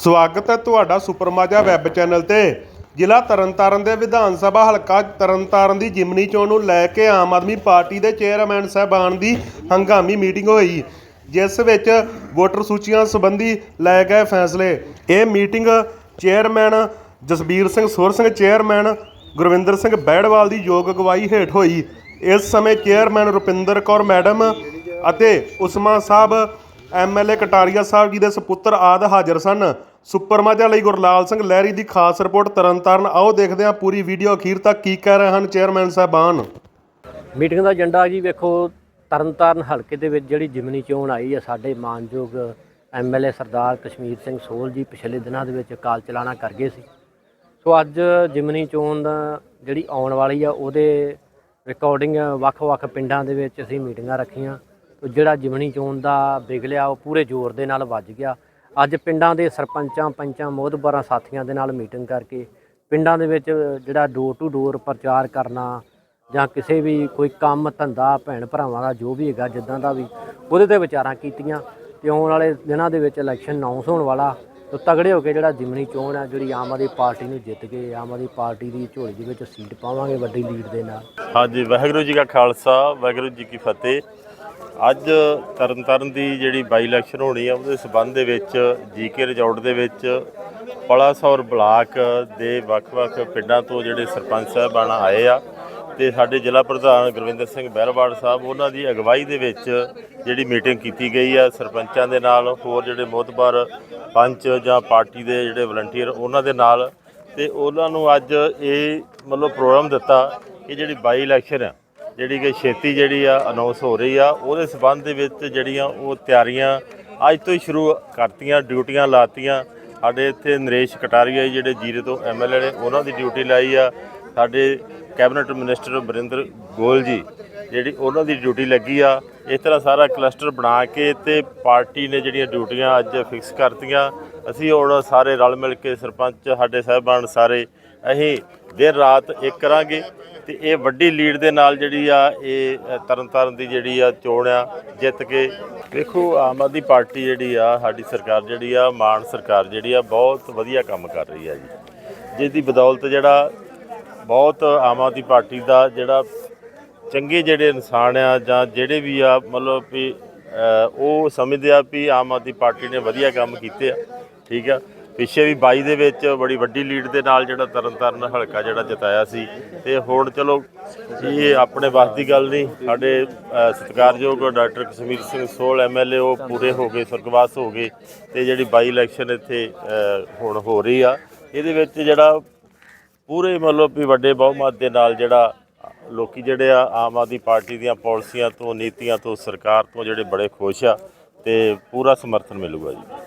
ਸਵਾਗਤ ਹੈ ਤੁਹਾਡਾ ਸੁਪਰਮਾਜਾ ਵੈਬ ਚੈਨਲ ਤੇ। ਜ਼ਿਲ੍ਹਾ ਤਰਨਤਾਰਨ ਦੇ ਵਿਧਾਨ ਸਭਾ ਹਲਕਾ ਤਰਨਤਾਰਨ ਦੀ ਜਿਮਨੀ ਚੋਣ ਨੂੰ ਲੈ ਕੇ ਆਮ ਆਦਮੀ ਪਾਰਟੀ ਦੇ ਚੇਅਰਮੈਨ ਸਾਹਿਬਾਨ ਦੀ ਹੰਗਾਮੀ ਮੀਟਿੰਗ ਹੋਈ, ਜਿਸ ਵਿੱਚ ਵੋਟਰ ਸੂਚੀਆਂ ਸੰਬੰਧੀ ਲਏ ਗਏ ਫੈਸਲੇ। ਇਹ meeting chairman Jasbir Singh Sur Singh, chairman Gurvinder Singh Bairwal ਦੀ ਯੋਗ ਅਗਵਾਈ ਹੇਠ ਹੋਈ। ਇਸ ਸਮੇਂ ਚੇਅਰਮੈਨ ਰੁਪਿੰਦਰ ਕੌਰ ਮੈਡਮ ਅਤੇ ਉਸਮਾ ਸਾਹਿਬ ਐਮਐਲਏ ਕਟਾਰੀਆ ਸਾਹਿਬ ਜੀ ਦੇ ਸੁਪੁੱਤਰ ਆਦ ਹਾਜ਼ਰ ਸਨ। ਸੁਪਰ ਮਾਝਾ ਲਈ ਗੁਰਲਾਲ ਸਿੰਘ ਲਹਿਰੀ ਦੀ ਖਾਸ ਰਿਪੋਰਟ ਤਰਨਤਾਰਨ। ਆਓ ਦੇਖਦੇ ਹਾਂ ਪੂਰੀ ਵੀਡੀਓ ਅਖੀਰ ਤੱਕ ਕੀ ਕਹਿ ਰਹੇ ਹਨ ਚੇਅਰਮੈਨ ਸਾਹਿਬਾਨ। ਮੀਟਿੰਗ ਦਾ ਏਜੰਡਾ ਜੀ ਵੇਖੋ, ਤਰਨਤਾਰਨ ਹਲਕੇ ਦੇ ਵਿੱਚ ਜਿਹੜੀ ਜਿਮਨੀ ਚੋਣ ਆਈ ਹੈ, ਸਾਡੇ ਮਾਨਯੋਗ ਐਮਐਲਏ ਸਰਦਾਰ ਕਸ਼ਮੀਰ ਸਿੰਘ ਸੋਲ ਜੀ ਪਿਛਲੇ ਦਿਨਾਂ ਦੇ ਵਿੱਚ ਕਾਲ ਚਲਾਣਾ ਕਰ ਗਏ ਸੀ। ਸੋ ਅੱਜ ਜਿਮਨੀ ਚੋਣ ਦਾ ਜਿਹੜੀ ਆਉਣ ਵਾਲੀ ਆ, ਉਹਦੇ ਰਿਕਾਰਡਿੰਗ ਵੱਖ-ਵੱਖ ਪਿੰਡਾਂ ਦੇ ਵਿੱਚ ਅਸੀਂ ਮੀਟਿੰਗਾਂ ਰੱਖੀਆਂ। ਤੇ ਜਿਹੜਾ ਜਿਮਨੀ ਚੋਣ ਦਾ ਵਿਗਲਿਆ ਉਹ ਪੂਰੇ ਜ਼ੋਰ ਦੇ ਨਾਲ ਵੱਜ ਗਿਆ। ਅੱਜ ਪਿੰਡਾਂ ਦੇ ਸਰਪੰਚਾਂ, ਪੰਚਾਂ, ਮੋਹਤਬਰਾਂ ਸਾਥੀਆਂ ਦੇ ਨਾਲ ਮੀਟਿੰਗ ਕਰਕੇ ਪਿੰਡਾਂ ਦੇ ਵਿੱਚ ਜਿਹੜਾ ਡੋਰ ਟੂ ਡੋਰ ਪ੍ਰਚਾਰ ਕਰਨਾ ਜਾਂ ਕਿਸੇ ਵੀ ਕੋਈ ਕੰਮ, ਧੰਦਾ, ਭੈਣ ਭਰਾਵਾਂ ਦਾ ਜੋ ਵੀ ਹੈਗਾ, ਜਿੱਦਾਂ ਦਾ ਵੀ, ਉਹਦੇ ਤੇ ਵਿਚਾਰਾਂ ਕੀਤੀਆਂ ਤੇ ਆਉਣ ਵਾਲੇ ਦਿਨਾਂ ਦੇ ਵਿੱਚ ਇਲੈਕਸ਼ਨ ਅਨਾਉਂਸ ਹੋਣ ਵਾਲਾ ਤੇ ਤਗੜੇ ਹੋ ਕੇ ਜਿਹੜਾ ਜਿਮਨੀ ਚੋਣ ਹੈ ਜਿਹੜੀ ਆਮ ਆਦਮੀ ਪਾਰਟੀ ਨੂੰ ਜਿੱਤ ਕੇ ਆਮ ਆਦਮੀ ਪਾਰਟੀ ਦੀ ਝੋਲੀ ਦੇ ਵਿੱਚ ਸੀਟ ਪਾਵਾਂਗੇ ਵੱਡੀ ਲੀਡ ਦੇ ਨਾਲ। ਹਾਂਜੀ, ਵਾਹਿਗੁਰੂ ਜੀ ਕਾ ਖਾਲਸਾ, ਵਾਹਿਗੁਰੂ ਜੀ ਕੀ ਫਤਿਹ। ਅੱਜ ਤਰਨਤਾਰਨ ਦੀ ਜਿਹੜੀ ਬਾਈ ਇਲੈਕਸ਼ਨ ਹੋਣੀ ਆ, ਉਹਦੇ ਸਬੰਧ ਦੇ ਵਿੱਚ ਜੀਕੇ ਰਿਜੋਰਟ ਦੇ ਵਿੱਚ ਪਲਾਸੌਰ ਬਲਾਕ ਦੇ ਵੱਖ-ਵੱਖ ਪਿੰਡਾਂ ਤੋਂ ਜਿਹੜੇ ਸਰਪੰਚ ਸਾਹਿਬਾਨ ਆਏ ਆ ਤੇ ਸਾਡੇ ਜ਼ਿਲ੍ਹਾ ਪ੍ਰਧਾਨ ਗੁਰਵਿੰਦਰ ਸਿੰਘ ਬਹਿਰਵਾਲ ਸਾਹਿਬ, ਉਹਨਾਂ ਦੀ ਅਗਵਾਈ ਦੇ ਵਿੱਚ ਜਿਹੜੀ ਮੀਟਿੰਗ ਕੀਤੀ ਗਈ ਆ, ਸਰਪੰਚਾਂ ਦੇ ਨਾਲ, ਹੋਰ ਜਿਹੜੇ ਮੋਤਬਰ ਪੰਚ ਜਾਂ ਪਾਰਟੀ ਦੇ ਜਿਹੜੇ ਵਲੰਟੀਅਰ, ਉਹਨਾਂ ਦੇ ਨਾਲ ਤੇ ਉਹਨਾਂ ਨੂੰ ਅੱਜ ਇਹ ਮਤਲਬ ਪ੍ਰੋਗਰਾਮ ਦਿੱਤਾ ਕਿ ਜਿਹੜੀ ਬਾਈ ਇਲੈਕਸ਼ਨ ਆ ਜਿਹੜੀ ਕਿ ਛੇਤੀ ਜਿਹੜੀ ਆ ਅਨਾਉਂਸ ਹੋ ਰਹੀ ਆ, ਉਹਦੇ ਸਬੰਧ ਦੇ ਵਿੱਚ ਜਿਹੜੀਆਂ ਉਹ ਤਿਆਰੀਆਂ ਅੱਜ ਤੋਂ ਹੀ ਸ਼ੁਰੂ ਕਰਤੀਆਂ, ਡਿਊਟੀਆਂ ਲਾਤੀਆਂ। ਸਾਡੇ ਇੱਥੇ ਨਰੇਸ਼ ਕਟਾਰੀਆ ਜੀ, ਜਿਹੜੇ ਜੀਰੇ ਤੋਂ ਐਮਐਲਏ ਨੇ, ਉਹਨਾਂ ਦੀ ਡਿਊਟੀ ਲਾਈ ਆ। ਸਾਡੇ ਕੈਬਨਿਟ ਮਿਨਿਸਟਰ ਬਰਿੰਦਰ ਗੋਲ ਜੀ, ਜਿਹੜੀ ਉਹਨਾਂ ਦੀ ਡਿਊਟੀ ਲੱਗੀ ਆ। ਇਸ ਤਰ੍ਹਾਂ ਸਾਰਾ ਕਲਸਟਰ ਬਣਾ ਕੇ ਤੇ ਪਾਰਟੀ ਨੇ ਜਿਹੜੀਆਂ ਡਿਊਟੀਆਂ ਅੱਜ ਫਿਕਸ ਕਰਤੀਆਂ। ਅਸੀਂ ਹੁਣ ਸਾਰੇ ਰਲ ਮਿਲ ਕੇ ਸਰਪੰਚ, ਸਾਡੇ ਸਾਹਿਬਾਨ ਸਾਰੇ ਅਸੀਂ ਦਿਨ ਰਾਤ ਇੱਕ ਕਰਾਂਗੇ ਤੇ ਇਹ ਵੱਡੀ ਲੀਡ ਦੇ ਨਾਲ ਜਿਹੜੀ ਆ ਇਹ ਅ, ਤਰਨਤਾਰਨ ਦੀ ਜਿਹੜੀ ਆ ਚੋਣ ਆ ਜਿੱਤ ਕੇ ਵੇਖੋ ਆਮ ਆਦਮੀ ਪਾਰਟੀ ਜਿਹੜੀ ਆ ਸਾਡੀ ਸਰਕਾਰ ਜਿਹੜੀ ਆ ਮਾਨ ਸਰਕਾਰ ਜਿਹੜੀ ਆ ਬਹੁਤ ਵਧੀਆ ਕੰਮ ਕਰ ਰਹੀ ਆ ਜੀ। ਜਿਸ ਦੀ ਬਦੌਲਤ ਜਿਹੜਾ ਬਹੁਤ ਆਮ ਆਦਮੀ ਪਾਰਟੀ ਦਾ ਜਿਹੜਾ ਚੰਗੇ ਜਿਹੜੇ ਇਨਸਾਨ ਆ ਜਾਂ ਜਿਹੜੇ ਵੀ ਆ ਮਤਲਬ ਵੀ ਉਹ ਸਮਝਦੇ ਆ ਵੀ ਆਮ ਆਦਮੀ ਪਾਰਟੀ ਨੇ ਵਧੀਆ ਕੰਮ ਕੀਤੇ ਆ ਠੀਕ ਆ। ਪਿੱਛੇ ਵੀ 22 ਦੇ ਵਿੱਚ ਬੜੀ ਵੱਡੀ ਲੀਡ ਦੇ ਨਾਲ ਜਿਹੜਾ ਤਰਨਤਾਰਨ ਹਲਕਾ ਜਿਹੜਾ ਜਿਤਾਇਆ ਸੀ। ਤੇ ਹੁਣ ਚਲੋ ਇਹ ਆਪਣੇ ਵੱਸ ਦੀ ਗੱਲ ਨਹੀਂ, ਸਾਡੇ ਸਤਿਕਾਰਯੋਗ ਡਾਕਟਰ ਕਸ਼ਮੀਰ ਸਿੰਘ ਸੋਲ ਐਮਐਲਏ ਉਹ ਪੂਰੇ ਹੋ ਗਏ ਸੁਰਗਵਾਸ ਹੋ ਗਏ ਤੇ ਜਿਹੜੀ ਬਾਈ ਇਲੈਕਸ਼ਨ ਇੱਥੇ ਹੁਣ ਹੋ ਰਹੀ ਆ। ਇਹਦੇ ਵਿੱਚ ਜਿਹੜਾ ਪੂਰੇ ਮਤਲਬ ਵੀ ਵੱਡੇ ਬਹੁਮਤ ਦੇ ਨਾਲ ਜਿਹੜਾ ਲੋਕੀ ਜਿਹੜੇ ਆ, ਆਮ ਆਦਮੀ ਪਾਰਟੀ ਦੀਆਂ ਪਾਲਿਸੀਆਂ ਤੋਂ, ਨੀਤੀਆਂ ਤੋਂ, ਸਰਕਾਰ ਤੋਂ ਜਿਹੜੇ ਬੜੇ ਖੁਸ਼ ਆ ਤੇ ਪੂਰਾ ਸਮਰਥਨ ਮਿਲੂਗਾ ਜੀ।